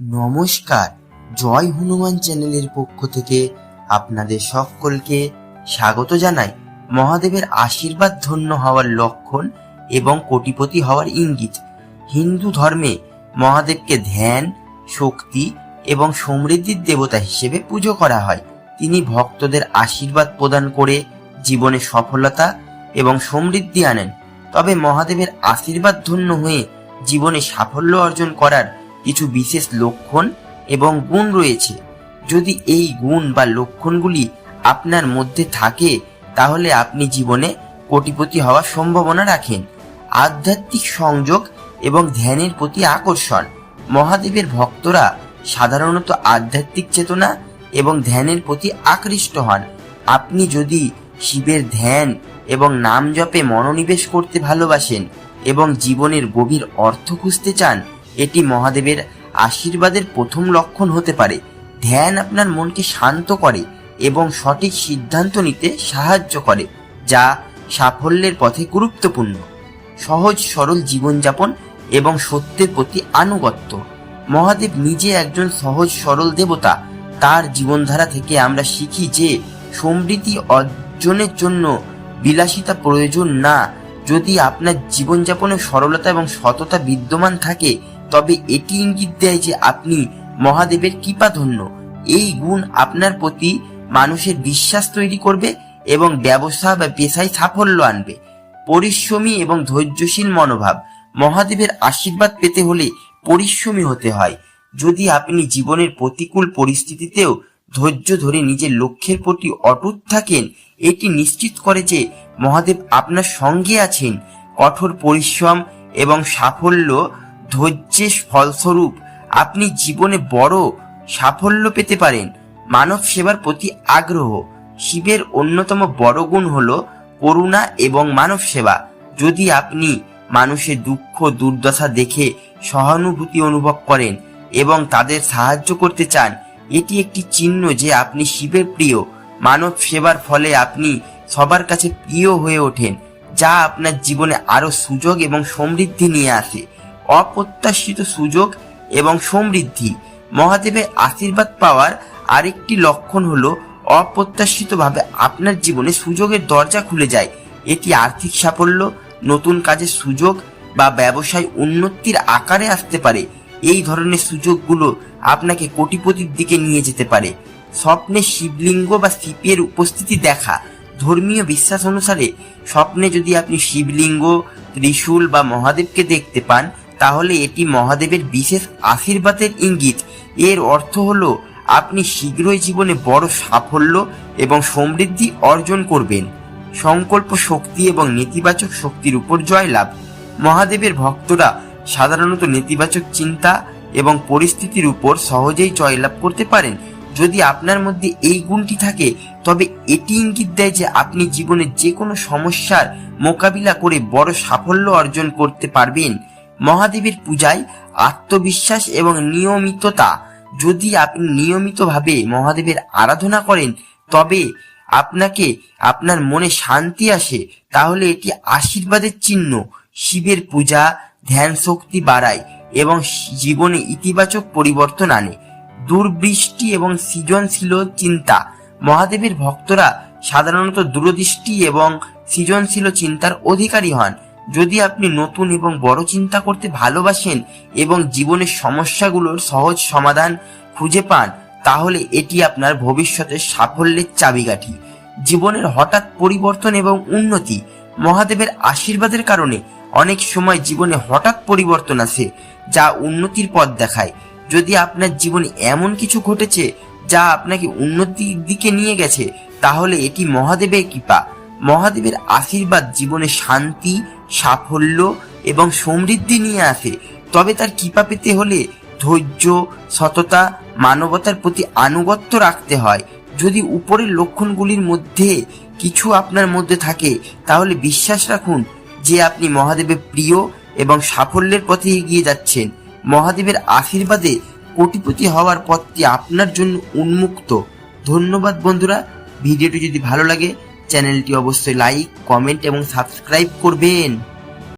নমস্কার, জয় হনুমান চ্যানেলের পক্ষ থেকে আপনাদের সকলকে স্বাগত জানাই। মহাদেবের আশীর্বাদ ধন্য হওয়ার লক্ষণ এবং কোটিপতি হওয়ার ইঙ্গিত। হিন্দু ধর্মে মহাদেবকে ধ্যান, শক্তি এবং সমৃদ্ধির দেবতা হিসেবে পুজো করা হয়। তিনি ভক্তদের আশীর্বাদ প্রদান করে জীবনে সফলতা এবং সমৃদ্ধি আনেন। তবে মহাদেবের আশীর্বাদ ধন্য হয়ে জীবনে সাফল্য অর্জন করার কিছু বিশেষ লক্ষণ এবং গুণ রয়েছে। যদি এই গুণ বা লক্ষণগুলি আপনার মধ্যে থাকে, তাহলে আপনি জীবনে কোটিপতি হওয়ার সম্ভাবনা রাখেন। আধ্যাত্মিক সংযোগ এবং ধ্যানের প্রতি আকর্ষণ। মহাদেবের ভক্তরা সাধারণত আধ্যাত্মিক চেতনা এবং ধ্যানের প্রতি আকৃষ্ট হন। আপনি যদি শিবের ধ্যান এবং নাম জপে মনোনিবেশ করতে ভালোবাসেন এবং জীবনের গভীর অর্থ খুঁজতে চান এটি মহাদেবের আশীর্বাদের প্রথম লক্ষণ হতে পারে। ধ্যান আপনার মনকে শান্ত করে এবং সঠিক সিদ্ধান্ত নিতে সাহায্য করে, যা সাফল্যের পথে গুরুত্বপূর্ণ। সহজ, সরল জীবনযাপন এবং সত্যের প্রতি আনুগত্য। মহাদেব নিজে একজন সহজ, সরল দেবতা। তার জীবনধারা থেকে আমরা শিখি যে সমৃদ্ধি অর্জনের জন্য বিলাসিতা প্রয়োজন না। যদি আপনার জীবনযাপনে সরলতা এবং সততা বিদ্যমান থাকে তবে এটি ইঙ্গিত দেয় যে আপনি মহাদেবের কৃপাধন্য এই গুণ আপনার প্রতি মানুষের বিশ্বাস তৈরি করবে এবং ব্যবসা বা পেশায় সাফল্য আনবে। পরিশ্রমী এবং ধৈর্যশীল মনোভাব। মহাদেবের আশীর্বাদ পেতে হলে পরিশ্রমী হতে হয়। যদি আপনি জীবনের প্রতিকূল পরিস্থিতিতেও ধৈর্য ধরে নিজের লক্ষ্যের প্রতি অটুট থাকেন, এটি নিশ্চিত করে যে মহাদেব আপনার সঙ্গে আছেন। কঠোর পরিশ্রম এবং সাফল্য ধৈর্যের ফলস্বরূপ আপনি জীবনে বড় সাফল্য পেতে পারেন। মানব সেবার প্রতি আগ্রহ। শিবের অন্যতম বড় গুণ হল করুণা এবং মানব সেবা। যদি আপনি মানুষের দুঃখ, দুর্দশা দেখে সহানুভূতি অনুভব করেন এবং তাদের সাহায্য করতে চান, এটি একটি চিহ্ন যে আপনি শিবের প্রিয়। মানব সেবার ফলে আপনি সবার কাছে প্রিয় হয়ে ওঠেন, যা আপনার জীবনে আরও সুযোগ এবং সমৃদ্ধি নিয়ে আসে। অপ্রত্যাশিত সুযোগ এবং সমৃদ্ধি। মহাদেবের আশীর্বাদ পাওয়ার আরেকটি লক্ষণ হলো, অপ্রত্যাশিতভাবে আপনার জীবনে সুযোগের দরজা খুলে যায়। এটি আর্থিক সাফল্য, নতুন কাজের সুযোগ বা ব্যবসায় উন্নতির আকারে আসতে পারে। এই ধরনের সুযোগগুলো আপনাকে কোটিপতির দিকে নিয়ে যেতে পারে। স্বপ্নে শিবলিঙ্গ বা শিবের উপস্থিতি দেখা, ধর্মীয় বিশ্বাস অনুসারে স্বপ্নে যদি আপনি শিবলিঙ্গ, ত্রিশূল বা মহাদেবকে দেখতে পান তাহলে এটি মহাদেবের বিশেষ আশীর্বাদের ইঙ্গিত। এর অর্থ হল, আপনি শীঘ্রই জীবনে বড় সাফল্য এবং সমৃদ্ধি অর্জন করবেন। সংকল্প শক্তি এবং নেতিবাচক শক্তির উপর জয়লাভ মহাদেবের ভক্তরা সাধারণত নেতিবাচক চিন্তা এবং পরিস্থিতির উপর সহজেই জয়লাভ করতে পারেন। যদি আপনার মধ্যে এই গুণটি থাকে, তবে এটি ইঙ্গিত দেয় যে আপনি জীবনে যে কোনো সমস্যার মোকাবিলা করে বড় সাফল্য অর্জন করতে পারবেন। মহাদেবের পূজায় আত্মবিশ্বাস এবং নিয়মিততা। যদি আপনি নিয়মিতভাবে মহাদেবের আরাধনা করেন, তবে আপনাকে আপনার মনে শান্তি আসে। তাহলে এটি আশীর্বাদের চিহ্ন। শিবের পূজা ধ্যান শক্তি বাড়ায় এবং জীবনে ইতিবাচক পরিবর্তন আনে। দূরদৃষ্টি এবং সৃজনশীল চিন্তা। মহাদেবের ভক্তরা সাধারণত দূরদৃষ্টি এবং সৃজনশীল চিন্তার অধিকারী হন। যদি আপনি নতুন এবং বড় চিন্তা করতে ভালোবাসেন এবং জীবনের সমস্যাগুলোর সহজ সমাধান খুঁজে পান, তাহলে এটি আপনার ভবিষ্যতের সাফল্যের চাবিকাঠি। জীবনের হঠাৎ পরিবর্তন এবং উন্নতি মহাদেবের আশীর্বাদের কারণে অনেক সময় জীবনে হঠাৎ পরিবর্তন আসে, যা উন্নতির পথ দেখায়। যদি আপনার জীবনে এমন কিছু ঘটেছে, যা আপনাকে উন্নতির দিকে নিয়ে গেছে, তাহলে এটি মহাদেবের কৃপা। মহাদেবের আশীর্বাদ জীবনে শান্তি সাফল্য এবং সমৃদ্ধি নিয়ে আসে। তবে তার কৃপা পেতে হলে ধৈর্য, সততা, মানবতার প্রতি আনুগত্য রাখতে হয়। যদি উপরের লক্ষণগুলির মধ্যে কিছু আপনার মধ্যে থাকে, তাহলে বিশ্বাস রাখুন যে আপনি মহাদেবের প্রিয় এবং সাফল্যের পথে এগিয়ে যাচ্ছেন। মহাদেবের আশীর্বাদে কোটিপতি হওয়ার পথটি আপনার জন্য উন্মুক্ত। ধন্যবাদ বন্ধুরা, ভিডিওটি যদি ভালো লাগে চ্যানেলটি অবশ্যই লাইক কমেন্ট এবং সাবস্ক্রাইব করবেন।